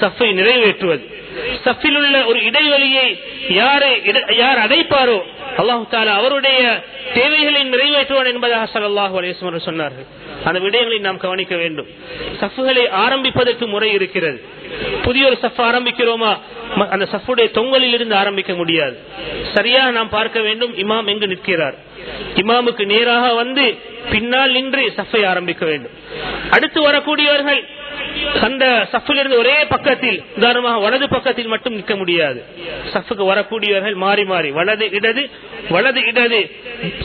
சஃபை நிறைவேற்றுவது. சஃபில் உள்ள ஒரு இடைவெளியை யாரு யார் அடைப்பாரோ அல்லாஹு தாலா அவருடைய தேவைகளை நிறைவேற்றுவான் என்பதாக ஸல்லல்லாஹு அலேஸ்வரர் சொன்னார்கள். அந்த விடயங்களை நாம் கவனிக்க வேண்டும். சஃப்களை ஆரம்பிப்பதற்கு முறை இருக்கிறது. புதிய ஒரு சஃப் ஆரம்பிக்கிறோமா? அந்த சஃபுடைய தொங்கலில் இருந்து ஆரம்பிக்க முடியாது. சரியாக நாம் பார்க்க வேண்டும் இமாம் எங்கு நிற்கிறார். இமாமுக்கு நேராக வந்து பின்னால் நின்று சஃபை ஆரம்பிக்க வேண்டும். அடுத்து வரக்கூடியவர்கள் அந்த சஃபிலிருந்து ஒரே பக்கத்தில் உதாரணமாக வலது பக்கத்தில் மட்டும் நிற்க முடியாது. சஃபுக்கு வரக்கூடியவர்கள் மாறி மாறி வலது இடது வலது இடது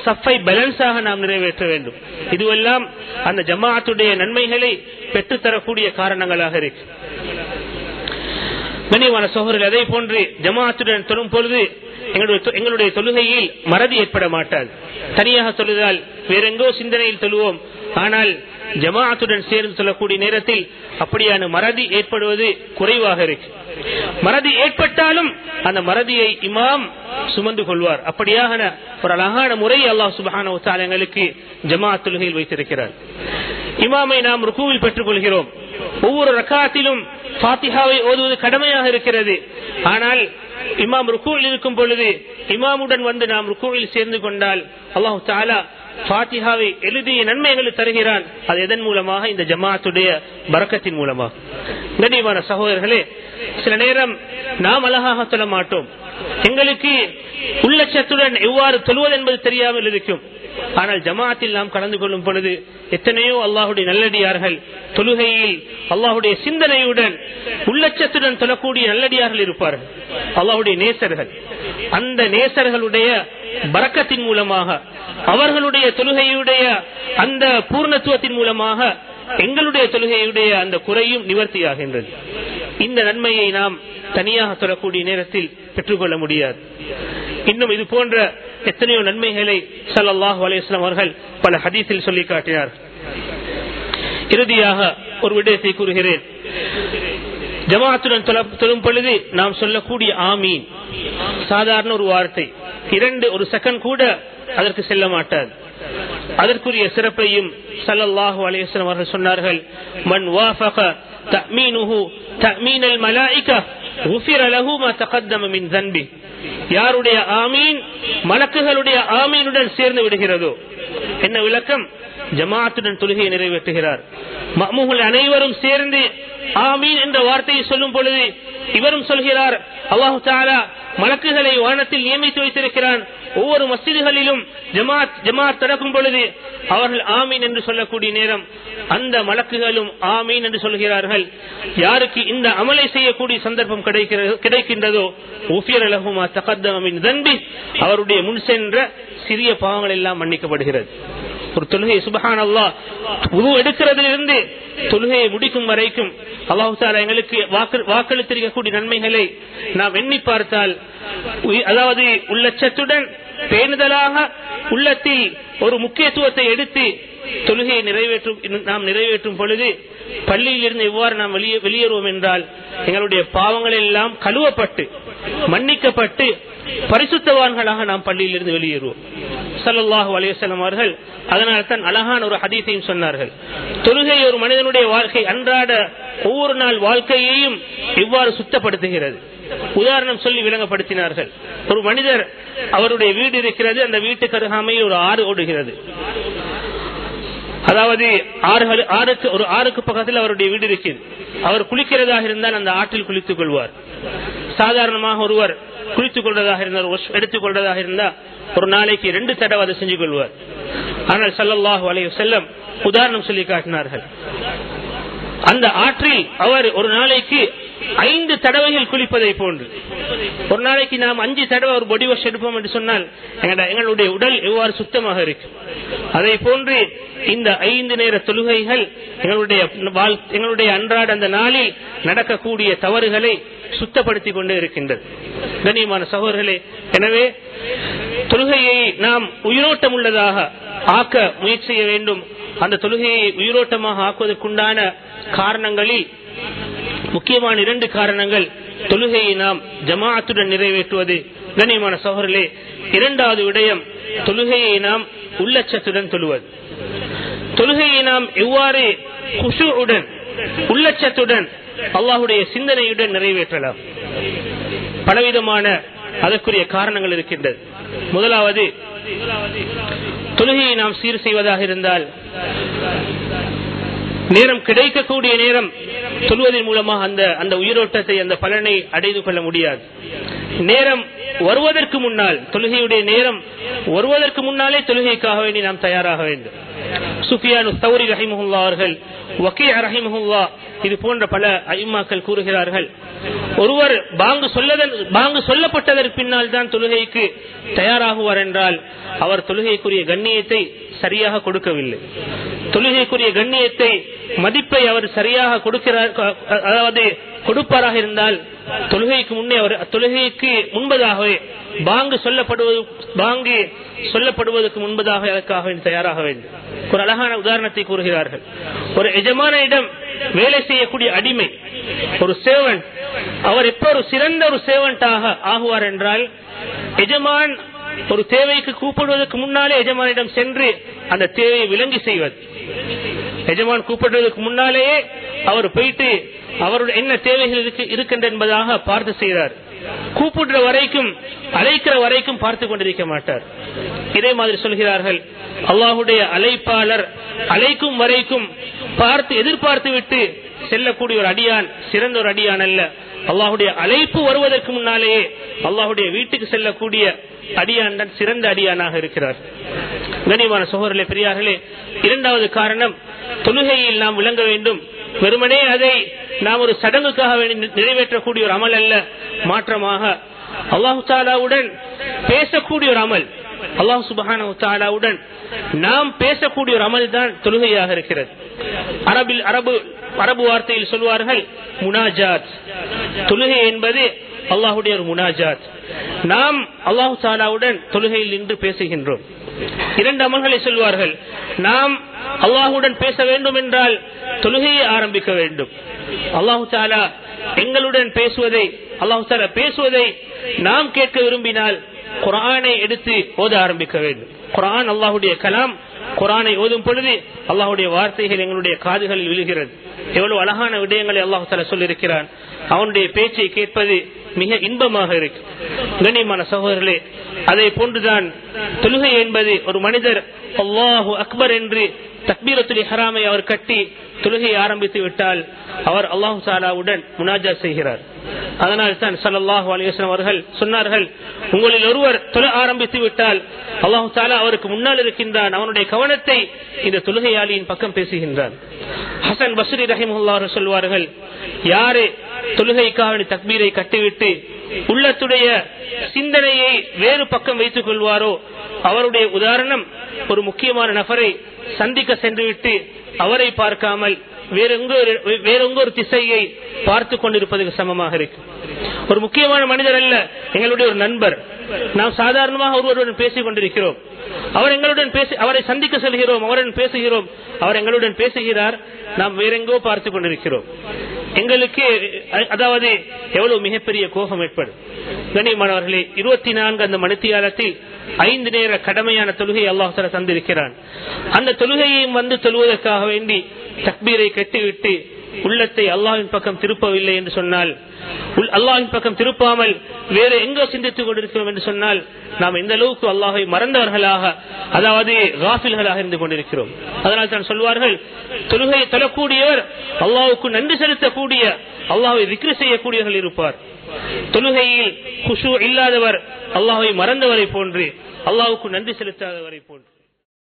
சஃபை பேலன்ஸாக நாம் நிறைவேற்ற வேண்டும். இதுவெல்லாம் அந்த ஜமாஅத்துடைய நன்மைகளை பெற்றுத்தரக்கூடிய காரணங்களாக இருக்கு. கண்ணியமான சோழர்கள் அதே போன்று ஜமாத்துடன் தொழும் பொழுது எங்களுடைய எங்களுடைய தொழுகையில் மறதி ஏற்பட மாட்டாது. தனியாக தொழுதால் வேறெங்கோ சிந்தனையில் தொழுவோம் ஆனால் ஜமாஅத்துடன் சேர்ந்து சொல்லக்கூடிய நேரத்தில் அப்படியான மறதி ஏற்படுவது குறைவாக இருக்கு. மறதி ஏற்பட்டாலும் அந்த மறதியை இமாம் சுமந்து கொள்வார். அப்படியாக ஒரு அழகான முறை அல்லாஹ் சுபஹான எங்களுக்கு ஜமாஅத் தொழுகையில் வைத்திருக்கிறார். இமாமை நாம் ருக்குவில் பெற்றுக் கொள்கிறோம் ஒவ்வொரு ரக்காத்திலும் பாத்திஹாவை ஓதுவது கடமையாக இருக்கிறது. ஆனால் இமாம் ருக்குவில் இருக்கும் பொழுது இமாமுடன் வந்து நாம் ருக்குவில் சேர்ந்து கொண்டால் அல்லாஹு தாலா ஃபாத்திஹாவை எழுதிய நன்மைகளை தருகிறான். அது எதன் மூலமாக? இந்த ஜமாத்துடைய பரக்கத்தின் மூலமாக. கண்ணியமான சகோதரர்களே சில நேரம் நாம் அழகாக சொல்ல மாட்டோம். எங்களுக்கு உள்ளச்சத்துடன் எவ்வாறு தொழுவது என்பது தெரியாமல் இருக்கும். ஆனால் ஜமாத்தில் நாம் கலந்து கொள்ளும் பொழுது எத்தனையோ அல்லாஹுடைய நல்லடியார்கள் தொழுகையில் அல்லாஹுடைய சிந்தனையுடன் உள்ளச்சத்துடன் தொழக்கூடிய நல்லடியார்கள் இருப்பார்கள். அல்லாஹுடைய நேசர்கள். அந்த நேசர்களுடைய பறக்கத்தின் மூலமாக அவர்களுடைய தொழுகையுடைய அந்த பூர்ணத்துவத்தின் மூலமாக எங்களுடைய தொழுகையுடைய அந்த குறையும் நிவர்த்தியாகின்றது. இந்த நன்மையை நாம் தனியாக தொடரக்கூடிய நேரத்தில் பெற்றுக்கொள்ள முடியாது. இன்னும் இது போன்ற எத்தனையோ நன்மைகளை சல்லாஹூ அலையம் அவர்கள் பல ஹதீஸில் சொல்லி காட்டினார் இறுதியாக ஒரு விடயத்தை கூறுகிறேன். ஜமாத்துடன் தொழும் பொழுது நாம் சொல்லக்கூடிய ஆமீன். சாதாரண ஒரு வார்த்தை. இரண்டு ஒரு செகண்ட் கூட அதற்கு செல்ல மாட்டார். அதற்குரிய சிறப்பையும் சல்லல்லாஹு அலையம் அவர்கள் சொன்னார்கள். யாருடைய ஆமீன் மலக்குகளுடைய ஆமீனுடன் சேர்ந்து விடுகிறதோ? என்ன விளக்கம்? ஜமாத்துடன் தொழுகையை நிறைவேற்றுகிறார். மமுகள் அனைவரும் சேர்ந்து ஆமீன் என்ற வார்த்தையை சொல்லும் பொழுது இவரும் சொல்கிறார் அல்லாஹு தாலா மலக்குகளை வானத்தில் நியமித்து வைத்திருக்கிறான். ஒவ்வொரு மசிதிகளிலும் ஜமாத் ஜமாத் நடக்கும் பொழுது அவர்கள் ஆமீன் என்று சொல்லக்கூடிய நேரம். அந்த மலக்குகளும் ஆமீன் என்று சொல்கிறார்கள். யாருக்கு இந்த அமலை செய்யக்கூடிய சந்தர்ப்பம் கிடைக்கின்றதோ உஃபியர் அலகுமா தகத்தமின் தன்பி அவருடைய முன் சென்ற சிறிய பாவங்கள் எல்லாம் மன்னிக்கப்படுகிறது. ஒரு தொழுகை சுபஹான் அல்லா உரு எடுக்கிறதிலிருந்து தொழுகையை முடிக்கும் வரைக்கும் அல்லாஹு சாரா எங்களுக்கு வாக்கு- வாக்களித்திருக்கக்கூடிய நன்மைகளை நாம் எண்ணி பார்த்தால் அதாவது உள்ளச்சத்துடன் பேணுதலாக உள்ளத்தில் ஒரு முக்கியத்துவத்தை எடுத்து தொழுகையை நிறைவேற்றும் நாம் நிறைவேற்றும் பொழுது பள்ளியில் இருந்து எவ்வாறு நாம் வெளியே வெளியேறுவோம் என்றால் எங்களுடைய பாவங்கள் எல்லாம் கழுவப்பட்டு மன்னிக்கப்பட்டு பரிசுத்தவான்களாக நாம் பள்ளியிலிருந்து வெளியேறுவோம். சல்லாஹூ அலையம் அவர்கள் அதனால் தான் அழகான ஒரு ஹதீஸையும் சொன்னார்கள். தொழுகை ஒரு மனிதனுடைய வாழ்க்கை அன்றாட ஒவ்வொரு நாள் வாழ்க்கையையும் இவ்வாறு சுத்தப்படுத்துகிறது. உதாரணம் சொல்லி விளங்கப்படுத்தினார்கள். ஒரு மனிதர் அவருடைய வீடு இருக்கிறது அந்த வீட்டுக்கு அருகாமையில் ஒரு ஆறு ஓடுகிறது. அதாவது ஆறுகள் ஆறுக்கு ஒரு ஆறுக்கு பக்கத்தில் அவருடைய வீடு இருக்கிறது. அவர் குளிக்கிறதாக இருந்தால் அந்த ஆற்றில் குளித்துக் கொள்வார். சாதாரணமாக ஒருவர் குளித்துக் கொள்வதாக இருந்தார் எடுத்துக் கொள்வதாக இருந்தா ஒரு நாளைக்கு ரெண்டு தடவை அதை செஞ்சு கொள்வார். ஆனால் ஸல்லல்லாஹு அலைய செல்லம் உதாரணம் சொல்லி காட்டினார்கள். அந்த ஆற்றில் அவர் ஒரு நாளைக்கு ஐந்து தடவைகள் குளிப்பதை போன்று. ஒரு நாளைக்கு நாம் அஞ்சு தடவை ஒரு பொடி வாஷ் எடுப்போம் என்று சொன்னால் எங்களுடைய உடல் எவ்வாறு சுத்தமாக இருக்கும்? அதை போன்று இந்த ஐந்து நேர தொழுகைகள் எங்களுடைய எங்களுடைய அன்றாட அந்த நாளில் நடக்கக்கூடிய தவறுகளை சுத்தப்படுத்திக் கொண்டே இருக்கின்றது. கண்ணியமான சகோதரர்களே எனவே தொழுகையை நாம் உயிரோட்டம் உள்ளதாக ஆக்க முயற்சி செய்ய வேண்டும். அந்த தொழுகையை உயிரோட்டமாக ஆக்குவதற்குண்டான காரணங்களில் முக்கியமான இரண்டு காரணங்கள் தொழுகையை நாம் ஜமாஅத்துடன் நிறைவேற்றுவது. கண்ணியமான சகோதரர்களே இரண்டாவது விடயம் தொழுகையை நாம் உள்ளச்சத்துடன் தொழுவது. தொழுகையை நாம் எவ்வாறு குஷுவுடன் உள்ளச்சத்துடன் அல்லாஹுடைய சிந்தனையுடன் நிறைவேற்றலாம். பலவிதமான அதற்குரிய காரணங்கள் இருக்கின்றது. முதலாவது தொழுகையை நாம் சீர் செய்வதாக இருந்தால் நேரம் கிடைக்கக்கூடிய நேரம் சொல்வதன் மூலமாக அந்த அந்த உயிரோட்டத்தை அந்த பலனை அடைந்து கொள்ள முடியாது. நேரம் வருவதற்கு முன்னால் தொழுகையுடைய நேரம் வருவதற்கு முன்னாலே தொழுகைக்காக வேண்டி நாம் தயாராக வேண்டும். சுஃபியானு ரஹிமஹுல்லா அவர்கள் வக்கீ ரஹிமஹுல்லா இது போன்ற பல ஐமாக்கள் கூறுகிறார்கள். ஒருவர் பாங்கு சொல்லதன் பாங்கு சொல்லப்பட்டதற்கு பின்னால் தான் தொழுகைக்கு தயாராகுவார் என்றால் அவர் தொழுகைக்குரிய கண்ணியத்தை சரியாக கொடுக்கவில்லை. தொழுகைக்குரிய கண்ணியத்தை மதிப்பை அவர் சரியாக கொடுக்கிறார் அதாவது கொடுப்பாராக இருந்தால் தொழுகைக்கு முன்னே அவர் தொழுகைக்கு முன்பதாகவே பாங்கு சொல்லப்படுவது பாங்கு சொல்லப்படுவதற்கு முன்பதாக அதற்காக தயாராக வேண்டும். ஒரு அழகான உதாரணத்தை கூறுகிறார்கள். ஒரு எஜமானிடம் வேலை செய்யக்கூடிய அடிமை ஒரு சேவன் அவர் எப்ப ஒரு சிறந்த ஒரு சேவன்டாக ஆகுவார் என்றால் எஜமான் ஒரு தேவைக்கு கூப்பிடுவதற்கு முன்னாலே எஜமானிடம் சென்று அந்த தேவையை விளங்கி செய்வது. எஜமான் கூப்பிடுவதற்கு முன்னாலேயே அவர் போயிட்டு அவருடைய என்ன தேவைகள் இருக்கு இருக்கின்ற என்பதாக பார்த்து செய்கிறார். கூப்பிடுற வரைக்கும் அழைக்கிற வரைக்கும் பார்த்து கொண்டிருக்க மாட்டார். இதே மாதிரி சொல்கிறார்கள் அல்லாஹுடைய அழைப்பாளர் அழைக்கும் வரைக்கும் பார்த்து எதிர்பார்த்து விட்டு செல்லக்கூடிய ஒரு அடியான் சிறந்த ஒரு அடியான் அல்ல. அல்லாஹுடைய அழைப்பு வருவதற்கு முன்னாலேயே அல்லாஹுடைய வீட்டுக்கு செல்லக்கூடிய அடியான் தான் சிறந்த அடியானாக இருக்கிறார். கனிமான சகோதரர்களே பெரியார்களே இரண்டாவது காரணம் தொழுகையில் நாம் விளங்க வேண்டும். வெறுமனே அதை நாம் ஒரு சடங்குக்காக நிறைவேற்றக்கூடிய ஒரு அமல் அல்ல. மாற்றமாக அல்லாஹு தாலாவுடன் பேசக்கூடிய ஒரு அமல். அல்லாஹு சுபஹான தாலாவுடன் நாம் பேசக்கூடிய ஒரு அமல் தான் தொழுகையாக இருக்கிறது. அரபில் அரபு அரபு வார்த்தையில் சொல்வார்கள் முனாஜாத். தொழுகை என்பது அல்லாஹுடைய ஒரு முனாஜாத். நாம் அல்லாஹு தாலாவுடன் தொழுகையில் நின்று பேசுகின்றோம். இரண்டு அமல்களை சொல்வார்கள். நாம் அல்லாஹுடன் பேச வேண்டும் என்றால் தொழுகையை ஆரம்பிக்க வேண்டும். அல்லாஹு தாலா எங்களுடன் பேசுவதை அல்லாஹு தாலா பேசுவதை நாம் கேட்க விரும்பினால் குரானை எடுத்து ஓத ஆரம்பிக்க வேண்டும். குரான் அல்லாஹுடைய கலாம் குரானை ஓதும் பொழுது அல்லாஹுடைய வார்த்தைகள் எங்களுடைய காதுகளில் விழுகிறது. எவ்வளவு அழகான விடயங்களை அல்லாஹு தாலா சொல்லியிருக்கிறான். அவனுடைய பேச்சை கேட்பது மிக இன்பமாக இருக்கு. கண்ணியமான சகோதரர்களே அதை போன்றுதான் தொழுகை என்பது ஒரு மனிதர் அல்லாஹு அக்பர் என்று தக்பீரத்துலி ஹராமை அவர் கட்டி தொழுகை ஆரம்பித்து விட்டால் அவர் அல்லாஹு சாலாவுடன் முனாஜா செய்கிறார். அதனால் தான் சல்லாஹு அலிவசம் அவர்கள் சொன்னார்கள் உங்களில் ஒருவர் தொழ ஆரம்பித்து விட்டால் அல்லாஹு சாலா அவருக்கு முன்னால் இருக்கின்றான். அவனுடைய கவனத்தை இந்த தொழுகையாளியின் பக்கம் பேசுகின்றான். ஹசன் பஸ்ரி ரஹிமுல்லா சொல்வார்கள் யாரு தொழுகைக்காக தக்பீரை கட்டிவிட்டு உள்ளத்துடைய சிந்தனையை வேறு பக்கம் வைத்துக் கொள்வாரோ? அவருடைய உதாரணம் ஒரு முக்கியமான நபரை சந்திக்க சென்றுவிட்டு அவரை பார்க்காமல் வேறெங்கோ ஒரு திசையை பார்த்து கொண்டிருப்பதற்கு சமமாக இருக்கு ஒரு முக்கியமான மனிதர் அல்ல எங்களுடைய ஒரு நண்பர். நாம் சாதாரணமாக ஒருவருடன் பேசிக் கொண்டிருக்கிறோம். அவர் எங்களுடன் பேசி அவரை சந்திக்க செல்கிறோம் அவருடன் பேசுகிறோம். அவர் எங்களுடன் பேசுகிறார். நாம் வேறெங்கோ பார்த்து கொண்டிருக்கிறோம். எங்களுக்கு அதாவது எவ்வளவு மிகப்பெரிய கோபம் ஏற்படும். கணியமானவர்களே இருபத்தி நான்கு அந்த மணித்தியாலத்தில் ஐந்து நேர கடமையான தொழுகை அல்லாஹால தந்திருக்கிறான். அந்த தொழுகையையும் வந்து தொழுவதற்காக வேண்டி தக்பீரை கட்டிவிட்டு உள்ளத்தை அல்லாஹின் பக்கம் திருப்பவில்லை என்று சொன்னால் அல்லாஹின் பக்கம் திருப்பாமல் வேறு எங்கோ சிந்தித்துக் கொண்டிருக்கிறோம் என்று சொன்னால் நாம் எந்த அளவுக்கு அல்லாஹை மறந்தவர்களாக அதாவது ராஃபில்களாக இருந்து கொண்டிருக்கிறோம். அதனால் தான் சொல்வார்கள் தொழுகையை தொழக்கூடியவர் அல்லாவுக்கு நன்றி செலுத்தக்கூடிய அல்லாஹை விக்ரி செய்யக்கூடியவர்கள் இருப்பார். தொழுகையில் குஷு இல்லாதவர் அல்லாஹை மறந்தவரை போன்று அல்லாவுக்கு நன்றி செலுத்தாதவரை போன்று.